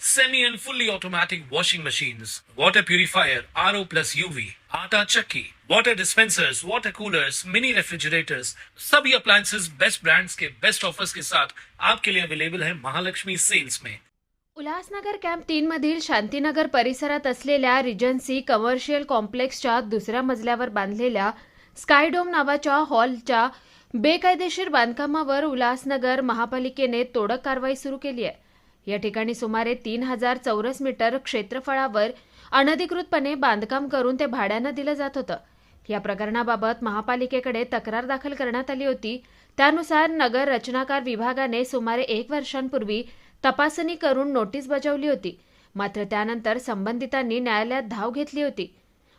semi and fully automatic washing machines, water purifier, RO plus UV, आटा चक्की, water dispensers, water coolers, mini refrigerators, सभी appliances best brands के best offers के साथ आपके लिए अवेलेबल है महालक्ष्मी सेल्स में उल्हासनगर कॅम्प तीन मधील शांतीनगर परिसरात असलेल्या रिजन्सी कमर्शियल कॉम्प्लेक्सच्या दुसऱ्या मजल्यावर बांधलेल्या स्कायडोम नावाच्या हॉलच्या बेकायदेशीर बांधकामावर उल्हासनगर महापालिकेने तोडक कारवाई सुरू केली आहे. या ठिकाणी सुमारे तीन हजार चौरस मीटर क्षेत्रफळावर अनधिकृतपणे बांधकाम करून ते भाड्यानं दिलं जात होतं. या प्रकरणाबाबत महापालिकेकडे तक्रार दाखल करण्यात आली होती. त्यानुसार नगर रचनाकार विभागाने सुमारे एक वर्षांपूर्वी तपासणी करून नोटीस बजावली होती. मात्र त्यानंतर संबंधितांनी न्यायालयात धाव घेतली होती.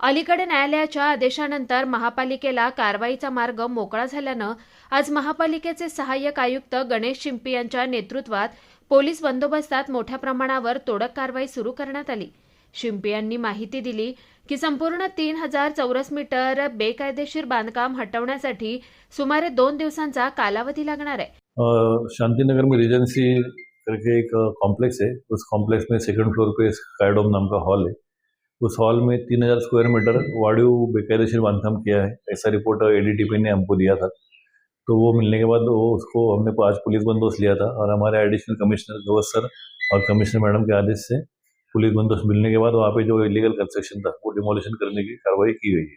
अलीकडे न्यायालयाच्या आदेशानंतर महापालिकेला कारवाईचा मार्ग मोकळा झाल्यानं आज महापालिकेचे सहाय्यक आयुक्त गणेश शिंपी यांच्या नेतृत्वात पोलीस बंदोबस्तात मोठ्या प्रमाणावर तोडक कारवाई सुरू करण्यात आली. शिंपे यांनी माहिती दिली की संपूर्ण तीन हजार चौरस मीटर बेकायदेशीर बांधकाम हटवण्यासाठी सुमारे दोन दिवसांचा कालावधी लागणार आहे. शांतीनगर शांति में करके एक कॉम्प्लेक्स है उस कॉम्प्लेक्स में सेकंड फ्लोर पे स्काईडोम नाम का हॉल है उस हॉल में तीन हजार स्क्वायर मीटर वाडियो बेकायदेशीर बांधकाम किया है. ऐसा रिपोर्ट एडीटीपी ने हमको दिया था. तो वो मिलने के बाद वो उसको हमने आज पुलिस बंदोबस्त लिया था और हमारे एडिशनल कमिश्नर गवत सर और कमिश्नर मैडम के आदेश से पुलिस बंदोबस्त मिलने के बाद वहाँ पे जो इलीगल कंस्ट्रक्शन था वो डिमोलिशन करने की कार्रवाई की गई है।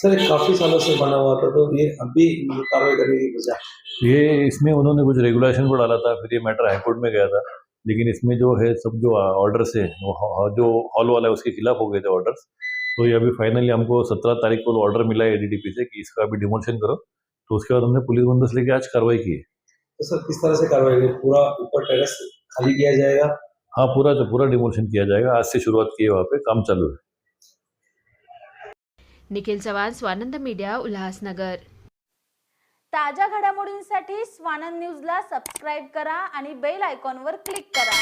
सर ये काफ़ी सालों से बना हुआ था तो ये अभी कार्रवाई करने की ये इसमें उन्होंने कुछ रेगुलेशन को डाला था फिर ये मैटर हाईकोर्ट में गया था लेकिन इसमें जो है सब जो ऑर्डर ह- जो हॉल वाला है उसके खिलाफ हो गए थे ऑर्डर्स तो ये अभी फाइनली हमको सत्रह तारीख को ऑर्डर मिला है एडीडीपी से कि इसका अभी डिमोशन करो। तो उसके बाद हमने पुलिस बंदोबस्त लेके आज कार्रवाई की है। तो सर किस तरह से कार्रवाई पूरा ऊपर टेरेस खाली किया जाएगा? हाँ पूरा जो पूरा डिमोशन किया जाएगा। आज से शुरुआत की है वहाँ पे काम चालू है। निखिल चव्हाण स्वानंद मीडिया उल्हासनगर। ताज्या घडामोडींसाठी स्वानंद न्यूजला सबस्क्राईब करा आणि बेल आयकॉनवर क्लिक करा.